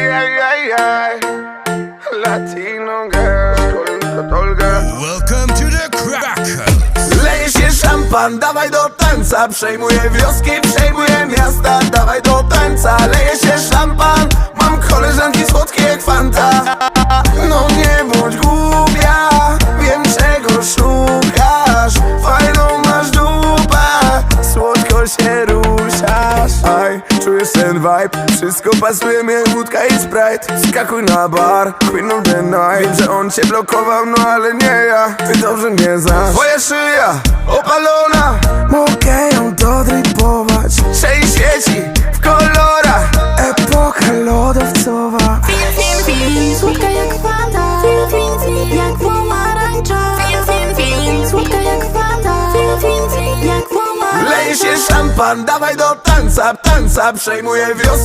Ej, ej. Latino girl. Welcome to the Cracker. Leje się szampan, dawaj do tańca Przejmuję wioski, przejmuję miasta Dawaj do tańca, leje się szampan czujesz ten vibe. Wszystko pasuje jak wódka i sprite. Skakuj na bar, queen of the night. Wiem, że on cię blokował, no ale nie ja. Ty dobrze mnie znasz. Twoja szyja, opalona Leje się szampan, dawaj do tańca, tańca Przejmuję wioski